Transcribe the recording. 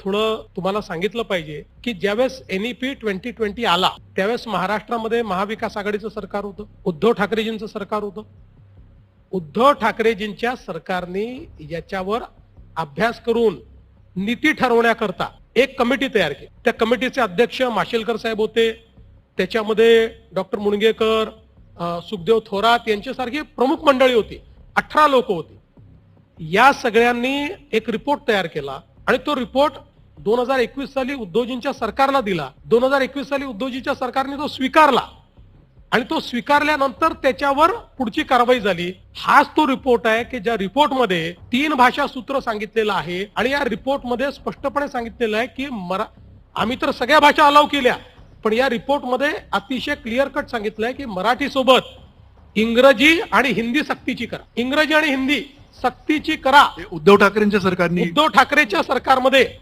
थोडं तुम्हाला सांगितलं पाहिजे की ज्यावेळेस एनईपी ट्वेंटी ट्वेंटी आला त्यावेळेस महाराष्ट्रामध्ये महाविकास आघाडीचं सरकार होतं उद्धव ठाकरेजींचं सरकार होतं. उद्धव ठाकरेजींच्या सरकारने याच्यावर अभ्यास करून नीती ठरवण्याकरता एक कमिटी तयार केली. त्या कमिटीचे अध्यक्ष माशेलकर साहेब होते त्याच्यामध्ये डॉक्टर मुणगेकर सुखदेव थोरात यांच्यासारखी प्रमुख मंडळी होती अठरा लोक होती. या सगळ्यांनी एक रिपोर्ट तयार केला आणि तो रिपोर्ट दोन हजार एकवीस साली उद्धवजींच्या सरकारला दिला. दोन हजार एकवीस साली उद्धवजीच्या सरकारने तो स्वीकारला. आणि तो स्वीकारल्यानंतर त्याच्यावर पुढची कारवाई झाली. हाच तो रिपोर्ट आहे की ज्या रिपोर्टमध्ये तीन भाषा सूत्र सांगितलेलं आहे आणि या रिपोर्टमध्ये स्पष्टपणे सांगितलेलं आहे की मरा आम्ही तर सगळ्या भाषा अलाव केल्या. पण या रिपोर्टमध्ये अतिशय क्लिअर कट सांगितलं आहे की मराठी सोबत इंग्रजी आणि हिंदी सक्तीची करा. इंग्रजी आणि हिंदी सक्तीची करा. उद्धव ठाकरेंच्या सरकारने उद्धव ठाकरेच्या सरकारमध्ये